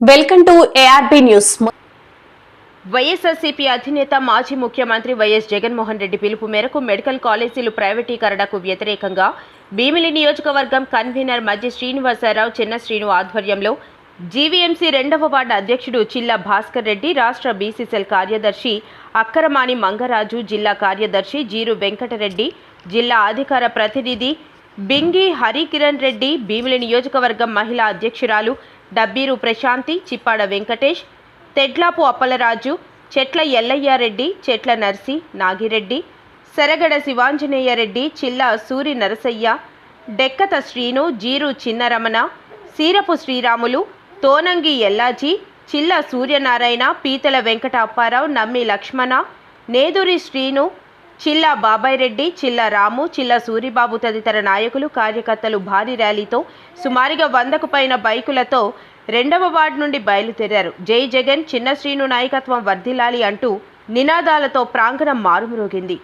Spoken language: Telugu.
Welcome to ARB news YSRCP అధినేత మాజీ ముఖ్యమంత్రి వైఎస్ జగన్మోహన్ రెడ్డి పిలుపు మేరకు మెడికల్ కాలేజీలు ప్రైవేటీకరణకు వ్యతిరేకంగా భీమిలి నియోజకవర్గం కన్వీనర్ మధ్య శ్రీనివాసరావు చిన్న శ్రీను ఆధ్వర్యంలో జీవీఎంసీ రెండవ వార్డు అధ్యక్షుడు చిల్లా భాస్కర్ రెడ్డి రాష్ట్ర బీసీసీఎల్ కార్యదర్శి అక్కరమాని మంగరాజు జిల్లా కార్యదర్శి జీరు వెంకటరెడ్డి జిల్లా అధికార ప్రతినిధి బింగి హరికిరణ్ రెడ్డి భీమిలి నియోజకవర్గం మహిళా అధ్యక్షురాలు డబ్బీరు ప్రశాంతి చిప్పాడ వెంకటేష్ తెడ్లాపు అప్పలరాజు చెట్ల ఎల్లయ్యారెడ్డి చెట్ల నర్సి నాగిరెడ్డి సెరగడ శివాంజనేయరెడ్డి చిల్ల సూరి నరసయ్య డెక్కత శ్రీను జీరు చిన్నరమణ సీరపు శ్రీరాములు తోనంగి ఎల్లాజీ చిల్ల సూర్యనారాయణ పీతల వెంకట అప్పారావు నమ్మి లక్ష్మణ నేదురి శ్రీను చిల్లా బాబాయ్ రెడ్డి చిల్ల రాము చిల్లా సూరిబాబు తదితర నాయకులు కార్యకర్తలు భారీ ర్యాలీతో సుమారుగా వందకు పైన బైకులతో రెండవ వార్డు నుండి బయలుదేరారు. జై జగన్ చిన్న శ్రీను నాయకత్వం వర్ధిల్లాలి అంటూ నినాదాలతో ప్రాంగణం మారుమ్రోగింది.